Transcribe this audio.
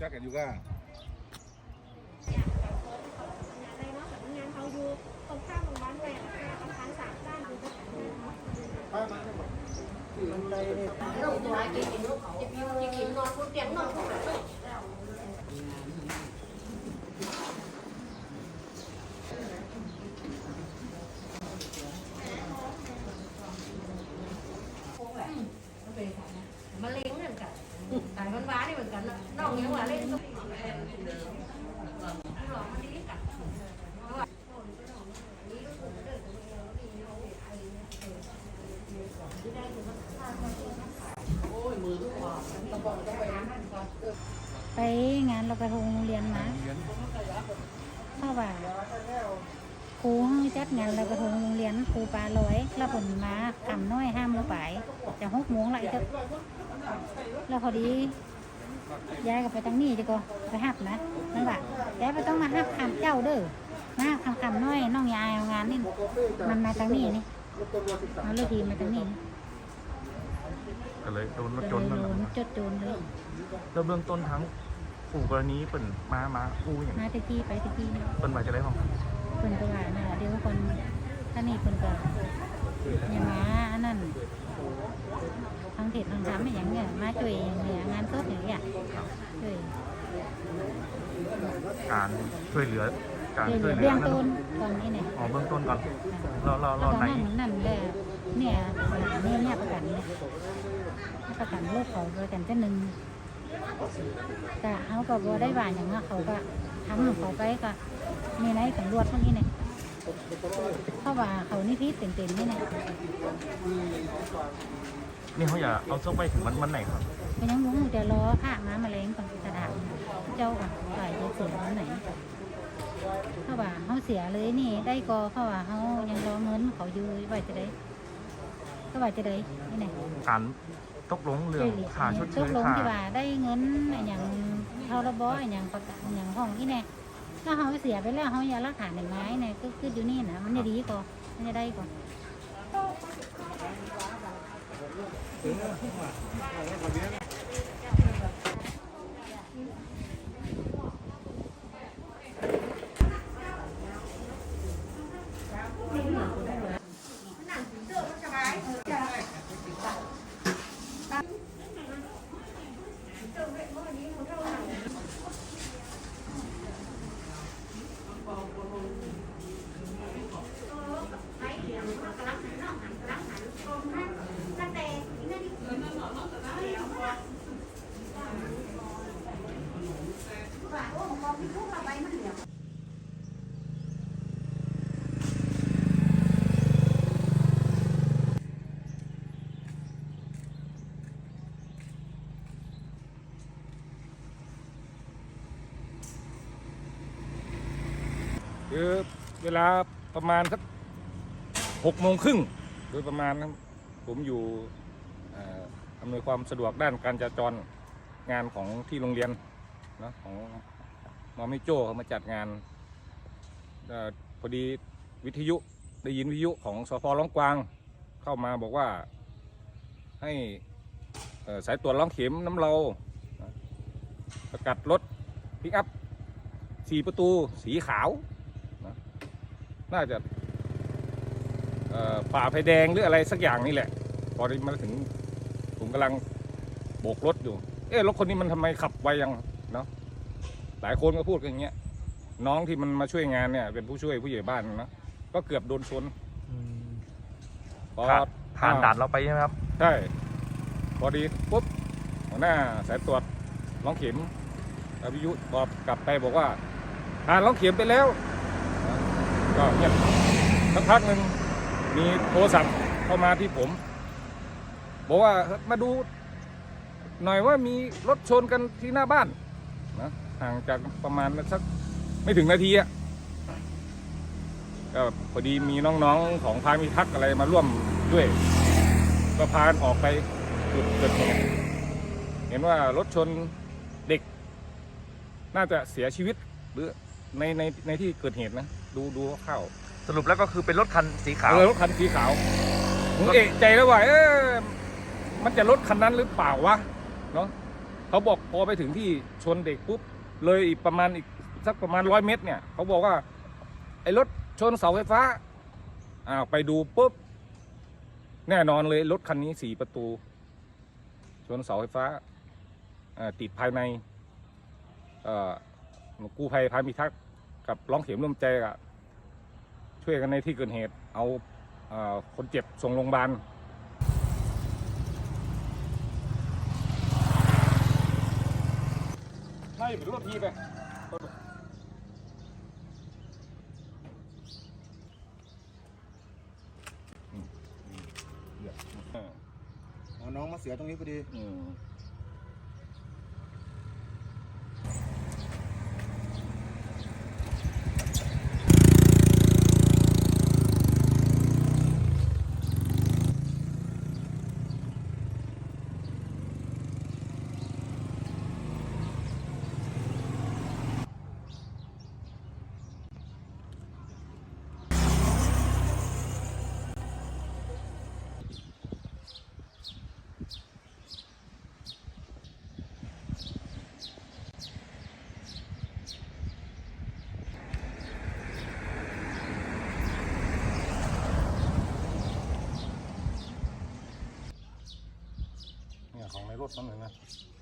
จักกันอยู่ก็งานอะไร เนาะงานเขาอยู่ตรงข้ามโรงพยาบาลแหวนนะคะทางสามด้านดูก็มะเรายมันว้านี่เหมือะเล่นไปงานลอยกระทงโรงเรียนมาเพราะว่าครูห้จัดงานลอยกระทงโรงเรียนครูปลาลอยแล้วผลมาคำน้อยห้ามโมงไปจะหกโมงละอีกเถอะแล้วพอดี ยายก็ไปทางนี้จะก็ไปหับนะนั่นว่าแต่ไปต้องมาหับคำเจ้าเด้อมาหับคำคำน้อยน้องยายเอางานนี่มันมาทางนี้นี่เอาเลยทีมาทางนี้นี่ก็เลยโดนรถก็จนเลยนั่นโดแหละนจดโจรเลยแล้วเบื้องต้นทั้งผู้กรณีเปิ่นมามาอู้อย่างมาตะกี้ไปตะกี้เปิ่นว่าจะได้ห้องเพิ่นก็ว่าน่ะเดี๋ยวคน ท่านนี่เพิ่นก็อย่ามาอันนั้นทางเทศทางธรรมอหย่างเนี้ยมาช่วยอย่างเนี้ยงานศพอย่างเงี้ยช่วยการช่วยเหลือ การช่วยเหช่ลืวยอเหลืเบื้อองนั่นต้นก่อนนี้เนี่ยอ๋อเบื้องต้นก่อนเราเราแล้เราวก็ไหนนั่นนั่นแหละเนี่ยเนี่ยเนี่ยประกันเนี่ยประกันโรคเขาประกันจะหนึ่งแต่เขาก็บ่ได้ว่าอย่างว่าเขาก็ทำของเขาไปก็มีในตำรวจพวกนี้เนี่ย เพราะว่าเขานี่พิษเต็มๆนี่เนี่ยนี่เขาอยากเอาเจ้าไปถึงวันวันไหนครับก็ยังรู้จะรอผ้ามาแมลงก่อนกระดาษเจ้าก่อนใส่จะเสียวันไหนเขาว่าเขาเสียเลยนี่ ได้กอเขาว่าเขายังรอเงินเขาอยู่ว่าจะได้ก็ว่าจะได้นี่ไหนการตกลงเรื่องค่าชดเชตยกลงค่าที่ว่าได้เงินอหย่างเท่าระบออหย่างประกันอหย่างห้องที่ไหน ถ้าเขาเสียไปแล้วเขาอยารักษาหนึ่งไม้เนี่ยก็คืออยู่นี่นะมันจะดีกว่ามันจะได้กว่า คือเวลาประมาณสักหกโมงครึ่งโดยประมาณนั้นผมอยู่อำนวยความสะดวกด้านการจราจรงานของที่โรงเรียนนะของมอมิโจ้เขามาจัดงานอพอดีวิทยุได้ยินวิทยุของสพร้องกวางเข้ามาบอกว่าให้สายตรวจร้องเข็มน้ำเราประกัดรถพิกอัพสี่ประตูสีขาว น่าจะเอ่อฝ่าไฟแดงหรืออะไรสักอย่างนี่แหละ พอที่มาถึงผมกำลังโบกรถอยู่ เอ๊ะรถคนนี้มันทำไมขับไวยังเนาะหลายคนก็พูดกันอย่างเงี้ยน้องที่มันมาช่วยงานเนี่ย เป็นผู้ช่วยผู้ใหญ่บ้านนะก็เกือบโดนชนพอผ่านผ่านด่านเราไปใช่ไหมครับใช่พอดีปุ๊บหัวหน้าสายตรวจร้องเข็มอวิยุตอบกลับไปบอกว่าผ่านร้องเข็มไปแล้วนะ ก็เงียบสักพักหนึ่งมีโทรศัพท์เข้ามาที่ผม บอกว่ามาดูหน่อยว่ามีรถชนกันที่หน้าบ้านนะห่างจากประมาณสักไม่ถึงนาทีอะก็พอดีมีน้องๆของพามีทักอะไรมาร่วมด้วย ก็พากันออกไปจุดเกิดเหตุเห็นว่ารถชนเด็ก น่าจะเสียชีวิตหรือในในในที่เกิดเหตุนะ ดูดูเข้าวสรุปแล้วก็คือเป็นรถคันสีๆขาว เออรถคันสีขาวผมเอกใจแล้วว่าเออมันจะรถคันนั้นหรือเปล่าวะเนาะเขาบอกพอไปถึงที่ชนเด็กปุ๊บเลยอีกประมาณอีกสักประมาณร้อยเมตรเนี่ยเขาบอกว่าไอ้รถชนเสาไฟฟ้าอ้าวไปดูปุ๊บแน่นอนเลยรถคันนี้สี่ประตู ชนเสาไฟฟ้าอ่าติดภายในเอ่อกู้ภัยพามิทักษ์กับร้องเข็มร่วมใจกับ ช่วยกันในที่เกิดเหตุ เอาเอ่อคนเจ็บส่งโรงพยาบาลไล่เป็นรถทีไปอืมอืมเดี๋ยวเอออ๋อน้องมาเสียตรงนี้พอดี อืม